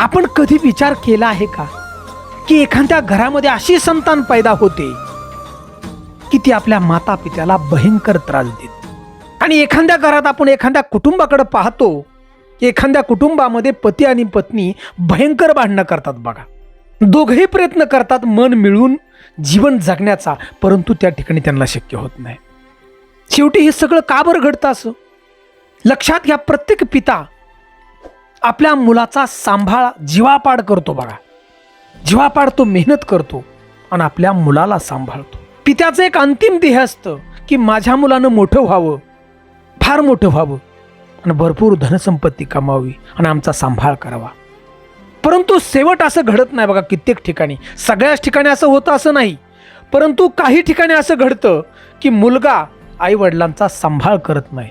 आपण कधी विचार केला आहे का? की एखाद्या घरामध्ये अशी संतान पैदा होते की ती आपल्या माता पित्याला भयंकर त्रास देते. आणि एखाद्या घरात आपण एखाद्या कुटुंबाकडे पाहतो की एखाद्या कुटुंबामध्ये पती आणि पत्नी भयंकर भांडणं करतात बघा. दोघेही प्रयत्न करतात मन मिळून जीवन जगण्याचा परंतु त्या ठिकाणी त्यांना शक्य होत नाही. शेवटी हे सगळं का बरं घडतं असं? लक्षात घ्या प्रत्येक पिता आपल्या मुलाचा सांभाळ जीवापाड करतो बघा. जीवापाड तो मेहनत करतो आणि आपल्या मुलाला सांभाळतो. पित्याचं एक अंतिम ध्येय असतं की माझ्या मुलानं मोठं व्हावं फार मोठं व्हावं आणि भरपूर धनसंपत्ती कमावी आणि आमचा सांभाळ करावा. परंतु शेवट असं घडत नाही बघा कित्येक ठिकाणी. सगळ्याच ठिकाणी असं होतं असं नाही. परंतु काही ठिकाणी असं घडतं की मुलगा आई वडिलांचा सांभाळ करत नाही.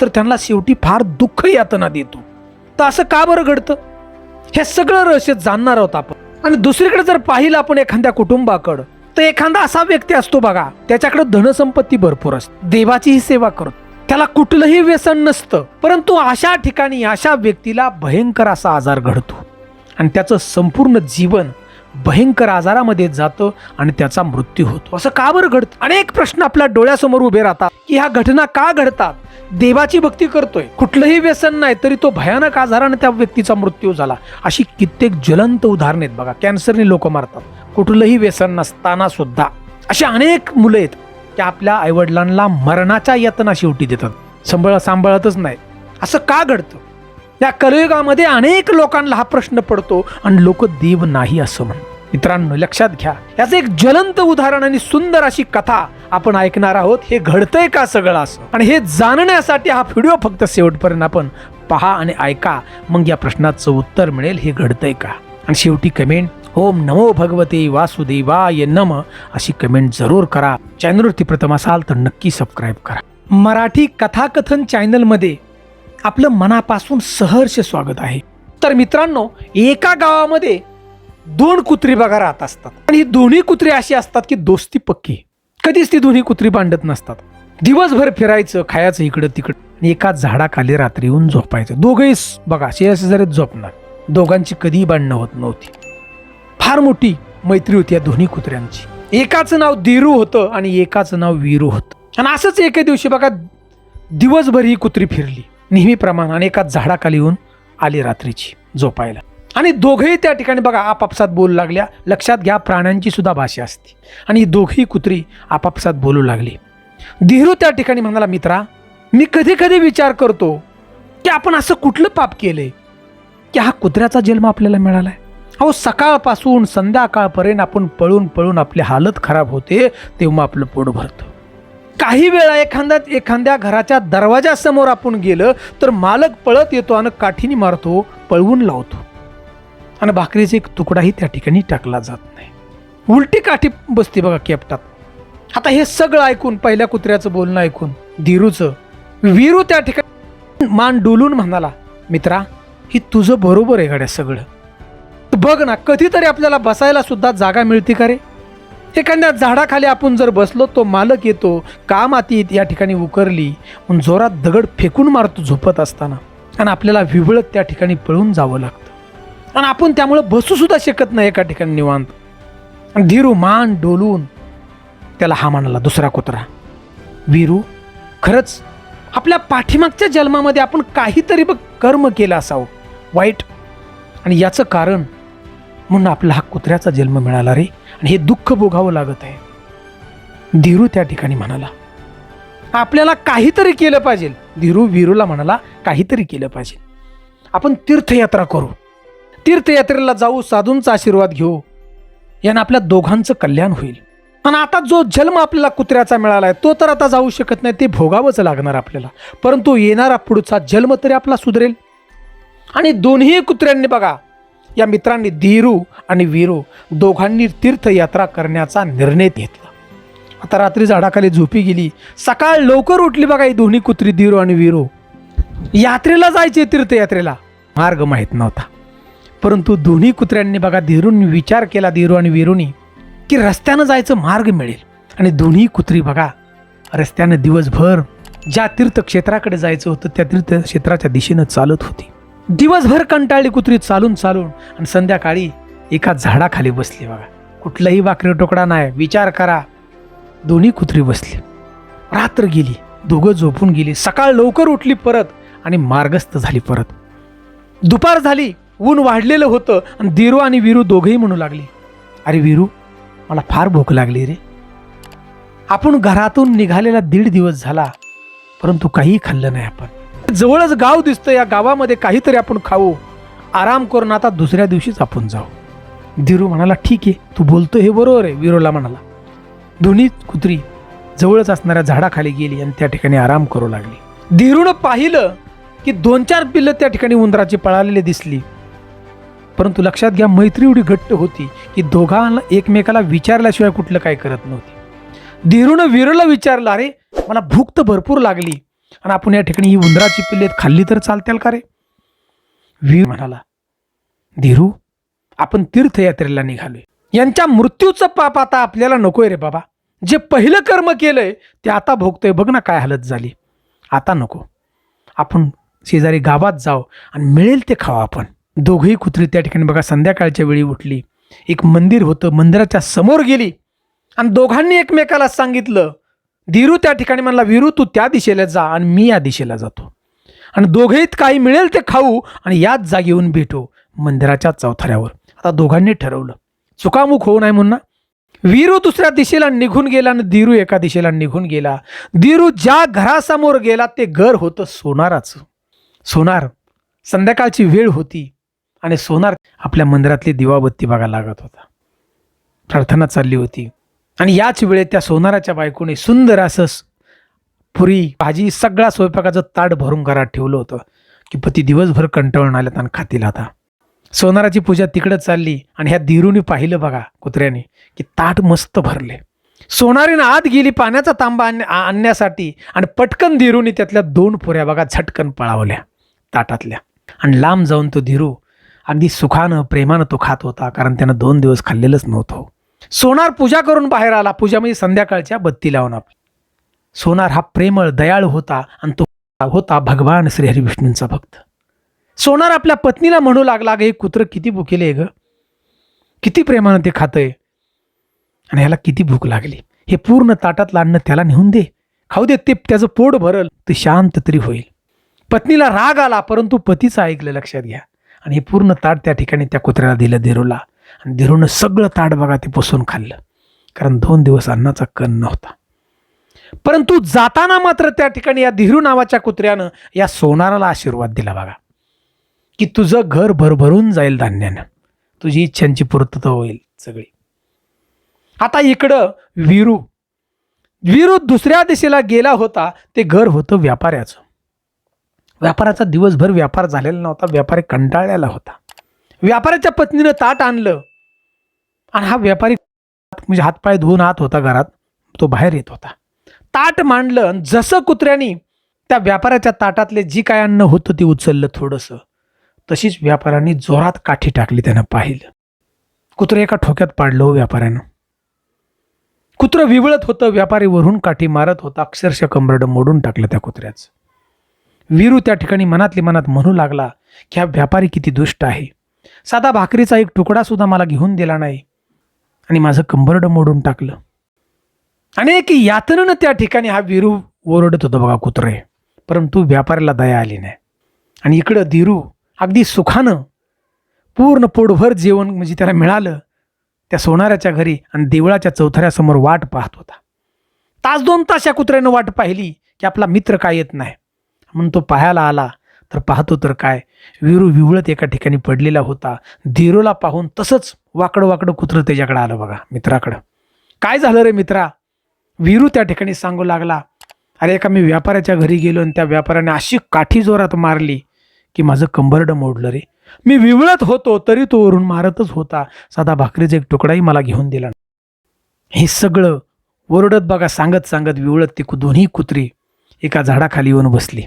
तर त्यांना शेवटी फार दुःख यातना देतो. तर असं का बरं घडतं? हे सगळं रहस्य जाणणार आहोत आपण. आणि दुसरीकडे जर पाहिलं आपण एखाद्या कुटुंबाकडं तर एखादा असा व्यक्ती असतो बघा त्याच्याकडे धनसंपत्ती भरपूर असते. देवाचीही सेवा करतो. त्याला कुठलंही व्यसन नसतं परंतु अशा ठिकाणी अशा व्यक्तीला भयंकर असा आजार घडतो. आणि त्याचं संपूर्ण जीवन भयंकर आजारामध्ये जातं आणि त्याचा मृत्यू होतो. असं का बरं घडतं? अनेक प्रश्न आपल्या डोळ्यासमोर उभे राहतात की ह्या घटना का घडतात? देवाची भक्ती करतोय. कुठलंही व्यसन नाही तरी तो भयानक आजाराने त्या व्यक्तीचा मृत्यू झाला. अशी कित्येक ज्वलंत उदाहरणे आहेत बघा. कॅन्सरने लोक मारतात. कुठलंही व्यसन नसताना सुद्धा. अशी अनेक मुलं आहेत की आपल्या आईवडिलांना मरणाच्या यातना शेवटी देतात. संभळ सांभाळतच नाही. असं का घडतं? या कलयुगामध्ये अनेक लोकांना हा प्रश्न पडतो आणि लोक देव नाही असं म्हणतात. मित्रांनो लक्षात घ्या याचं एक ज्वलंत उदाहरण आणि सुंदर अशी कथा आपण ऐकणार आहोत. हे घडतंय का सगळं असं? आणि हे जाणण्यासाठी हा व्हिडिओ फक्त शेवटपर्यंत आपण पहा आणि ऐका. मग या प्रश्नाचं उत्तर मिळेल. हे घडतंय का? आणि शेवटी कमेंट ओम नमो भगवते वासुदेवाय नम अशी कमेंट जरूर करा. चॅनलवरती प्रथम असाल तर नक्की सबस्क्राईब करा. मराठी कथाकथन चॅनलमध्ये आपलं मनापासून सहर्ष स्वागत आहे. तर मित्रांनो एका गावामध्ये दोन कुत्री बघा राहत असतात. आणि ही दोन्ही कुत्री अशी असतात की दोस्ती पक्की. कधीच ती दोन्ही कुत्री भांडत नसतात. दिवसभर फिरायचं खायचं इकडं तिकडं. आणि एका झाडाखाली रात्री येऊन झोपायचं. दोघंही बघा बघा शेजारी झोपणार. दोघांची कधीही भांडणं होत नव्हती. फार मोठी मैत्री होती या दोन्ही कुत्र्यांची. एकाचं नाव दिरू होतं आणि एकाचं नाव वीरू होतं. आणि असंच एके दिवशी बघा दिवसभर ही कुत्री फिरली. नेहमीप्रमाणे आणि एका झाडाखाली येऊन आली रात्रीची झोपायला. आणि दोघेही त्या ठिकाणी बघा आपापसात बोलू लागल्या. लक्षात घ्या प्राण्यांची सुद्धा भाषा असते. आणि ही कुत्री आपापसात बोलू लागली. धीरू त्या ठिकाणी म्हणाला मित्रा मी कधी कधी विचार करतो की आपण असं कुठलं पाप केलंय? की हा कुत्र्याचा जन्म आपल्याला मिळालाय? अहो सकाळपासून संध्याकाळपर्यंत आपण पळून पळून आपली हालत खराब होते तेव्हा आपलं पोट भरतं. काही वेळा एखाद्या एखाद्या घराच्या दरवाजासमोर आपण गेलं तर मालक पळत येतो आणि काठीने मारतो पळवून लावतो. आणि भाकरीचा एक तुकडाही त्या ठिकाणी टाकला जात नाही. उलटी काठी बसते बघा केपटात. आता हे सगळं ऐकून पहिल्या कुत्र्याचं बोलणं ऐकून धीरूचं वीरू त्या ठिकाणी मान डोलून म्हणाला मित्रा ही तुझं बरोबर आहे गाड्या सगळं. बघ ना कधीतरी आपल्याला बसायला सुद्धा जागा मिळते का रे? एखाद्या झाडाखाली आपण जर बसलो तो मालक येतो का माती या ठिकाणी उकरली म्हणून जोरात दगड फेकून मारतो झोपत असताना. आणि आपल्याला विवळत त्या ठिकाणी पळून जावं लागतं. आणि आपण त्यामुळं बसूसुद्धा शकत नाही एका ठिकाणी निवांत. धीरू मान डोलून त्याला हा म्हणाला दुसरा कुत्रा. वीरू खरंच आपल्या पाठीमागच्या जन्मामध्ये आपण काहीतरी बघ कर्म केलं असावं. वाईट. आणि याचं कारण म्हणून आपला हा कुत्र्याचा जन्म मिळाला रे. आणि हे दुःख भोगावं लागत आहे. धीरू त्या ठिकाणी म्हणाला आपल्याला काहीतरी केलं पाहिजे. धीरू वीरूला म्हणाला काहीतरी केलं पाहिजे. आपण तीर्थयात्रा करू. तीर्थयात्रेला जाऊ साधूंचा आशीर्वाद घेऊ. यानं आपल्या दोघांचं कल्याण होईल. आणि आता जो जन्म आपल्याला कुत्र्याचा मिळाला आहे तो तर आता जाऊ शकत नाही ते भोगावंच लागणार आपल्याला. परंतु येणारा पुढचा जन्म तरी आपला सुधरेल. आणि दोन्ही कुत्र्यांनी बघा या मित्रांनी धीरू आणि वीरू दोघांनी तीर्थयात्रा करण्याचा निर्णय घेतला. आता रात्री झाडाखाली झोपी गेली. सकाळ लवकर उठली बघा ही दोन्ही कुत्री धीरू आणि वीरू. यात्रेला जायचे तीर्थयात्रेला. मार्ग माहीत नव्हता. परंतु दोन्ही कुत्र्यांनी बघा धीरून विचार केला धीरू आणि वीरूनी की रस्त्यानं जायचं मार्ग मिळेल. आणि दोन्ही कुत्री बघा रस्त्यानं दिवसभर ज्या तीर्थक्षेत्राकडे जायचं होतं त्या तीर्थक्षेत्राच्या दिशेनं चालत होती. दिवसभर कंटाळली कुत्री चालून चालून आणि संध्याकाळी एका झाडाखाली बसली बघा. कुठलाही वाकरी टोकडा नाही विचार करा. दोन्ही कुत्री बसली. रात्र गेली दोघं झोपून गेली. सकाळ लवकर उठली परत आणि मार्गस्थ झाली परत. दुपार झाली ऊन वाढलेलं होतं आणि दिरू आणि विरू दोघेही म्हणू लागली अरे विरू मला फार भूक लागली रे. आपण घरातून निघालेला दीड दिवस झाला परंतु काहीही खाल्लं नाही आपण. जवळच गाव दिसतं या गावामध्ये काहीतरी आपण खाऊ. आराम करून आता दुसऱ्या दिवशीच आपण जाऊ. धीरू म्हणाला ठीक आहे तू बोलतो हे बरोबर आहे विरोला म्हणाला. दोन्ही कुत्री जवळच असणाऱ्या झाडाखाली गेली आणि त्या ठिकाणी आराम करू लागली. धीरूनं पाहिलं की दोन चार पिल्लं त्या ठिकाणी उंदराची पळालेली दिसली. परंतु लक्षात घ्या मैत्री एवढी घट्ट होती की दोघांना एकमेकाला विचारल्याशिवाय कुठलं काय करत नव्हती. धीरूनं विरोला विचारलं अरे मला भूक तर भरपूर लागली. आणि आपण या ठिकाणी ही उंदराची पिल्ले खाल्ली तर चालतील का रे? वीर म्हणाला धीरू आपण तीर्थयात्रेला निघालोय. यांच्या मृत्यूचं पाप आता आपल्याला नकोय रे बाबा. जे पहिलं कर्म केलंय ते आता भोगतोय. बघ ना काय हालत झाली. आता नको. आपण शेजारी गावात जाऊ आणि मिळेल ते खावं आपण. दोघंही कुत्री त्या ठिकाणी बघा संध्याकाळच्या वेळी उठली. एक मंदिर होतं मंदिराच्या समोर गेली. आणि दोघांनी एकमेकाला सांगितलं धीरू त्या ठिकाणी म्हणला विरू तू त्या दिशेला जा आणि मी या दिशेला जातो. आणि दोघेहीत काही मिळेल ते खाऊ आणि याच जागी येऊन भेटू मंदिराच्या चौथऱ्यावर. आता दोघांनी ठरवलं. चुकामुख होऊ नये म्हणून ना. वीरू दुसऱ्या दिशेला निघून गेला आणि धीरू एका दिशेला निघून गेला. धीरू ज्या घरासमोर गेला ते घर होतं सोनाराचं. सोनार संध्याकाळची वेळ होती आणि सोनार आपल्या मंदिरातली दिवाबत्ती बघायला लागत होता. प्रार्थना चालली होती. आणि याच वेळेत त्या सोनाराच्या बायकोने सुंदर असं पुरी भाजी सगळा स्वयंपाकाचं ताट भरून घरात ठेवलं होतं की पती दिवसभर कंटाळून आल्यात आणि खातील आता. सोनाराची पूजा तिकडं चालली आणि ह्या धीरूने पाहिलं बघा कुत्र्याने की ताट मस्त भरले. सोनारीनं आत गेली पाण्याचा तांबा आण- आ- आणण्यासाठी आणि पटकन धीरूने त्यातल्या दोन पुऱ्या बघा झटकन पळावल्या ताटातल्या. आणि लांब जाऊन तो धीरू अगदी सुखानं प्रेमानं तो खात होता कारण त्यानं दोन दिवस खाल्लेलंच नव्हतं. सोनार पूजा करून बाहेर आला. पूजा म्हणजे संध्याकाळच्या बत्ती लावून आपली सोनार हा प्रेमळ दयाळू होता आणि तो होता भगवान श्रीहरी विष्णूंचा भक्त. सोनार आपल्या पत्नीला म्हणू लागला ग हे कुत्र किती भुकेले ग? किती प्रेमानं ते खातंय? आणि ह्याला किती भूक लागली? हे पूर्ण ताटातलं अन्न त्याला नेऊन दे. खाऊ दे ते त्याचं पोट भरल ते शांत तरी होईल. पत्नीला राग आला परंतु पतीचं ऐकलं लक्षात घ्या. आणि हे पूर्ण ताट त्या ठिकाणी त्या कुत्र्याला दिलं देरूला. आणि धीरूनं सगळं ताट बघा ते पुसून खाल्लं. कारण दोन दिवस अन्नाचा कण नव्हता. परंतु जाताना मात्र त्या ठिकाणी या धीरू नावाच्या कुत्र्यानं या सोनाराला आशीर्वाद दिला बघा. की तुझं घर भरभरून जाईल धान्यानं. तुझी इच्छांची पूर्तता होईल सगळी. आता इकडं विरू. विरू दुसऱ्या दिशेला गेला होता. ते घर होतं व्यापाऱ्याचं. व्यापाराचा दिवसभर व्यापार झालेला नव्हता. व्यापारी कंटाळलेला होता. व्यापाऱ्याच्या पत्नीनं ताट आणलं. आणि हा व्यापारी म्हणजे हातपाय धुवून आत होता घरात. तो बाहेर येत होता. ताट मांडलं जसं कुत्र्यानी त्या व्यापाऱ्याच्या ताटातले जी काय अन्न होतं ते उचललं थोडंसं. तशीच व्यापाऱ्यांनी जोरात काठी टाकली त्यानं पाहिलं. कुत्रं एका ठोक्यात पाडलं हो व्यापाऱ्यानं. कुत्रं विवळत होतं व्यापारी वरून काठी मारत होता अक्षरशः कंबरडं मोडून टाकलं त्या कुत्र्याचं. वीरू त्या ठिकाणी मनातली मनात म्हणू लागला की हा व्यापारी किती दुष्ट आहे. साधा भाकरीचा एक तुकडा सुद्धा मला घेऊन दिला नाही. आणि माझं कंबरड मोडून टाकलं. आणि एक यातनेनं त्या ठिकाणी हा विरू ओरडत होता बघा कुत्रे. परंतु व्यापाऱ्याला दया आली नाही. आणि इकडं धीरू अगदी सुखानं पूर्ण पोटभर जेवण म्हणजे त्याला मिळालं. त्या सोनाऱ्याच्या घरी आणि देवळाच्या चौथऱ्यासमोर वाट पाहत होता. तास दोन तास या कुत्र्यानं वाट पाहिली की आपला मित्र काय येत नाही. म्हणून तो पाहायला आला तर पाहतो तर काय. विरू विवळत एका ठिकाणी पडलेला होता. धीरूला पाहून तसंच वाकडं वाकडं कुत्रं त्याच्याकडे आलं बघा मित्राकडं. काय झालं रे मित्रा? विरू त्या ठिकाणी सांगू लागला अरे एका मी व्यापाऱ्याच्या घरी गेलो आणि त्या व्यापाऱ्याने अशी काठी जोरात मारली की माझं कंबरडं मोडलं रे. मी विवळत होतो तरी तो वरून मारतच होता. साधा भाकरीचा एक तुकडाही मला घेऊन दिला हे सगळं ओरडत बघा सांगत सांगत विवळत ती दोन्ही कुत्री एका झाडाखाली येऊन बसली.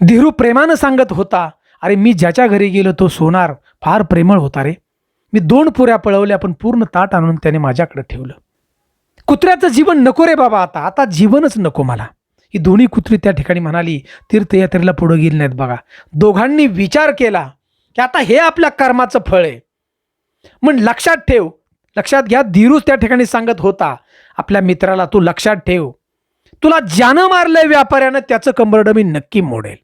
धीरू प्रेमानं सांगत होता अरे मी ज्याच्या घरी गेलो तो सोनार फार प्रेमळ होता रे. मी दोन पुऱ्या पळवल्या पण पूर्ण ताट आणून त्याने माझ्याकडे ठेवलं. कुत्र्याचं जीवन नको रे बाबा आता आता जीवनच नको मला. ही दोन्ही कुत्री त्या ठिकाणी म्हणाली तीर्थयात्रेला पुढे गेली नाहीत बघा. दोघांनी विचार केला की आता हे आपल्या कर्माचं फळ आहे. मग लक्षात ठेव लक्षात घ्या धीरूच त्या ठिकाणी सांगत होता आपल्या मित्राला तू लक्षात ठेव. तुला ज्यानं मारलंय व्यापाऱ्यानं त्याचं कंबरडं मी नक्की मोडेल.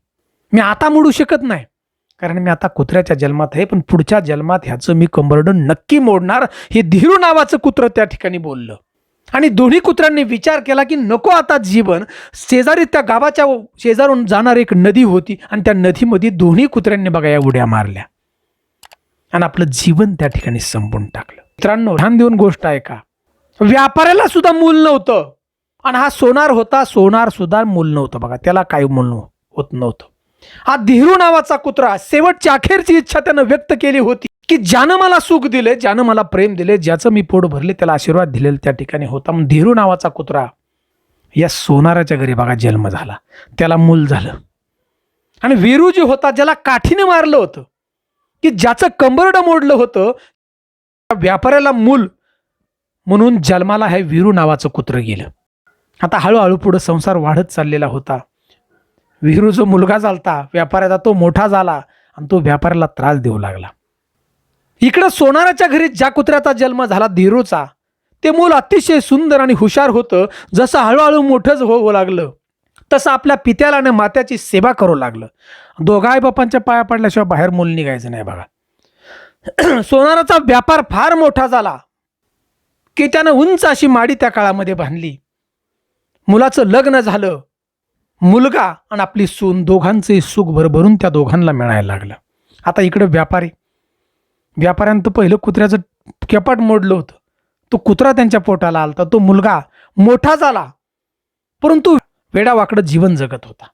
मी आता मोडू शकत नाही. कारण मी आता कुत्र्याच्या जन्मात आहे पण पुढच्या जन्मात ह्याचं मी कंबरडं नक्की मोडणार हे धीरू नावाचं कुत्रं त्या ठिकाणी बोललं. आणि दोन्ही कुत्र्यांनी विचार केला की नको आता जीवन शेजारी त्या गावाच्या शेजारून जाणार एक नदी होती आणि त्या नदीमध्ये दोन्ही कुत्र्यांनी बघा या उड्या मारल्या. आणि आपलं जीवन त्या ठिकाणी संपून टाकलं. मित्रांनो ध्यान देऊन गोष्ट आहे का व्यापाऱ्याला सुद्धा मूल नव्हतं. आणि हा सोनार होता सोनार सुद्धा मूल नव्हतं बघा. त्याला काय मूल नव्ह- होत नव्हतं. हा धीरू नावाचा कुत्रा शेवटची अखेरची इच्छा त्यानं व्यक्त केली होती की ज्यानं मला सुख दिले ज्यानं मला प्रेम दिले ज्याचं मी पोट भरले त्याला आशीर्वाद दिलेला त्या ठिकाणी होता. मग धीरू नावाचा कुत्रा या सोनाराच्या घरी बघा जन्म झाला. त्याला मूल झालं. आणि वीरू जी होता ज्याला काठीने मारलं होतं की ज्याचं कंबरड मोडलं होतं त्या व्यापाऱ्याला मूल म्हणून जन्माला हे वीरू नावाचं कुत्र गेलं. आता हळूहळू पुढं संसार वाढत चाललेला होता. विहिरू जो मुलगा झालता व्यापाऱ्याचा तो मोठा झाला आणि तो व्यापाऱ्याला त्रास देऊ लागला. इकडं सोनाराच्या घरी ज्या कुत्र्याचा जन्म झाला धीरूचा ते मूल अतिशय सुंदर आणि हुशार होतं जसं हळूहळू मोठंच होऊ लागलं तसं आपल्या पित्याला आणि मात्याची सेवा करू लागलं. दोघा आई बापांच्या पाया पडल्याशिवाय बाहेर मूल निघायचं नाही बघा. सोनाराचा व्यापार फार मोठा झाला की त्यानं उंच अशी माडी त्या काळामध्ये बांधली. मुलाचं लग्न झालं मुलगा आणि आपली सून दोघांचे सुख भरभरून त्या दोघांना मिळायला लागलं. आता इकडं व्यापारी. व्यापाऱ्यांचं पहिलं कुत्र्याचं केपाट मोडलं होतं. तो कुत्रा त्यांच्या पोटाला आलता. तो मुलगा मोठा झाला. परंतु वेडावाकडं जीवन जगत होता.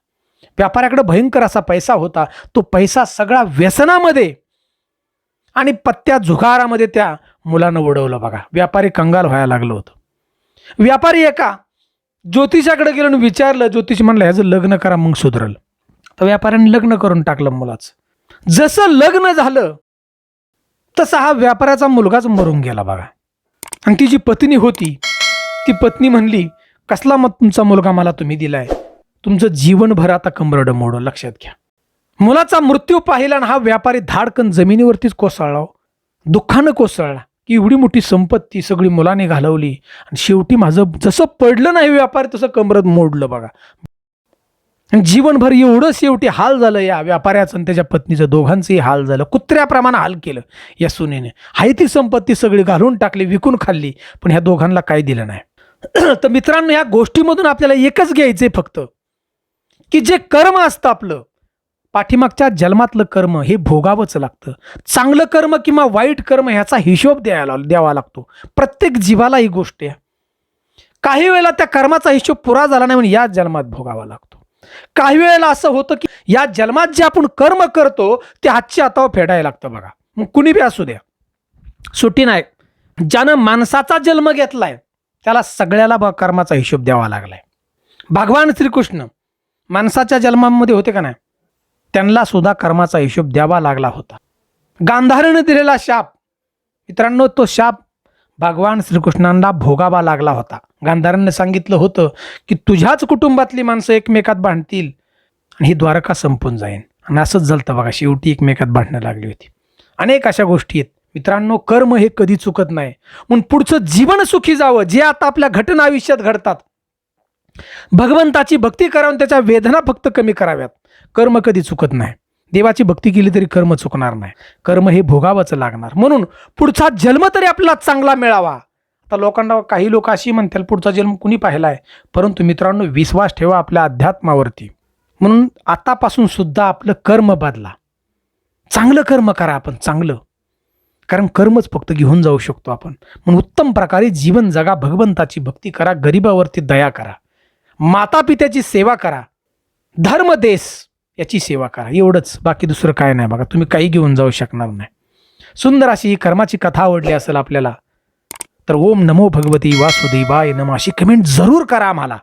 व्यापाऱ्याकडे भयंकर असा पैसा होता. तो पैसा सगळा व्यसनामध्ये आणि पत्त्या झुगारामध्ये त्या मुलानं उडवलं बघा. व्यापारी कंगाल व्हायला लागलं होतं. व्यापारी एका ज्योतिषाकडे गेलो आणि विचारलं ज्योतिष म्हणलं ह्याचं लग्न करा मग सुधरल. तर व्यापाऱ्याने लग्न करून टाकलं मुलाचं. जसं लग्न झालं तसा हा व्यापाऱ्याचा मुलगाच मरून गेला बघा. आणि ती जी पत्नी होती ती पत्नी म्हणली कसला मग तुमचा मुलगा मला तुम्ही दिलाय? तुमचं जीवनभर आता कंबरडं मोडं लक्षात घ्या. मुलाचा मृत्यू पाहिला आणि हा व्यापारी धाडकन जमिनीवरतीच कोसळला हो. दुःखानं कोसळला. की एवढी मोठी संपत्ती सगळी मुलाने घालवली आणि शेवटी माझं जसं पडलं नाही व्यापार तसं कमरत मोडलं बघा. आणि जीवनभर एवढं शेवटी हाल झालं या व्यापाऱ्याचं आणि त्याच्या पत्नीचं दोघांचंही हाल झालं. कुत्र्याप्रमाणे हाल केलं या सुनेने. हाय ती संपत्ती सगळी घालून टाकली विकून खाल्ली पण ह्या दोघांना काय दिलं नाही. तर मित्रांनो या गोष्टीमधून आपल्याला एकच घ्यायचं आहे फक्त की जे कर्म असतं आपलं पाठीमागच्या जन्मातलं कर्म हे भोगावंच लागतं. चांगलं कर्म किंवा वाईट कर्म ह्याचा हिशोब द्यायला द्यावा लागतो. प्रत्येक जीवाला ही गोष्ट आहे. काही वेळेला त्या कर्माचा हिशोब पुरा झाला नाही म्हणून या जन्मात भोगावा लागतो. काही वेळेला असं होतं की या जन्मात जे आपण कर्म करतो ते हातच्या हातावर फेडायला लागतं बघा. मग कुणी बी असू द्या. सुटी नाही ज्यानं माणसाचा जन्म घेतलाय त्याला सगळ्याला ब कर्माचा हिशोब द्यावा लागलाय. भगवान श्रीकृष्ण माणसाच्या जन्मामध्ये होते का नाही? त्यांना सुद्धा कर्माचा हिशोब द्यावा लागला होता. गांधारीनं दिलेला शाप मित्रांनो तो शाप भगवान श्रीकृष्णांना भोगावा लागला होता. गांधारांनी सांगितलं होतं की तुझ्याच कुटुंबातली माणसं एकमेकात भांडतील आणि ही द्वारका संपून जाईन. आणि असंच झालं बघा शेवटी एकमेकात भांडणं लागली होती. अनेक अशा गोष्टी आहेत. मित्रांनो कर्म हे कधी चुकत नाही. म्हणून पुढचं जीवन सुखी जावं जे आता आपल्या घटना आयुष्यात घडतात. भगवंताची भक्ती करावून त्याच्या वेदना फक्त कमी कराव्यात. कर्म कधी चुकत नाही. देवाची भक्ती केली तरी कर्म चुकणार नाही. कर्म हे भोगावंच लागणार. म्हणून पुढचा जन्म तरी आपला चांगला मिळावा. आता लोकांना काही लोक अशी म्हणतील पुढचा जन्म कुणी पाहिलाय? परंतु मित्रांनो विश्वास ठेवा आपल्या अध्यात्मावरती. म्हणून आतापासून सुद्धा आपलं कर्म बदला. चांगलं कर्म करा आपण चांगलं. कारण कर्मच फक्त घेऊन जाऊ शकतो आपण. म्हणून उत्तम प्रकारे जीवन जगा भगवंताची भक्ती करा गरिबावरती दया करा. माता पित्याची सेवा करा. धर्म देश याची सेवा करा. एवढंच. बाकी दुसरं काय नाही बघा. तुम्ही काही घेऊन जाऊ शकणार नाही. सुंदर अशी ही कर्माची कथा आवडली असेल आपल्याला तर ओम नमो भगवती वासुदेवाय नम अशी कमेंट जरूर करा आम्हाला.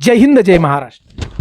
जय हिंद जय महाराष्ट्र.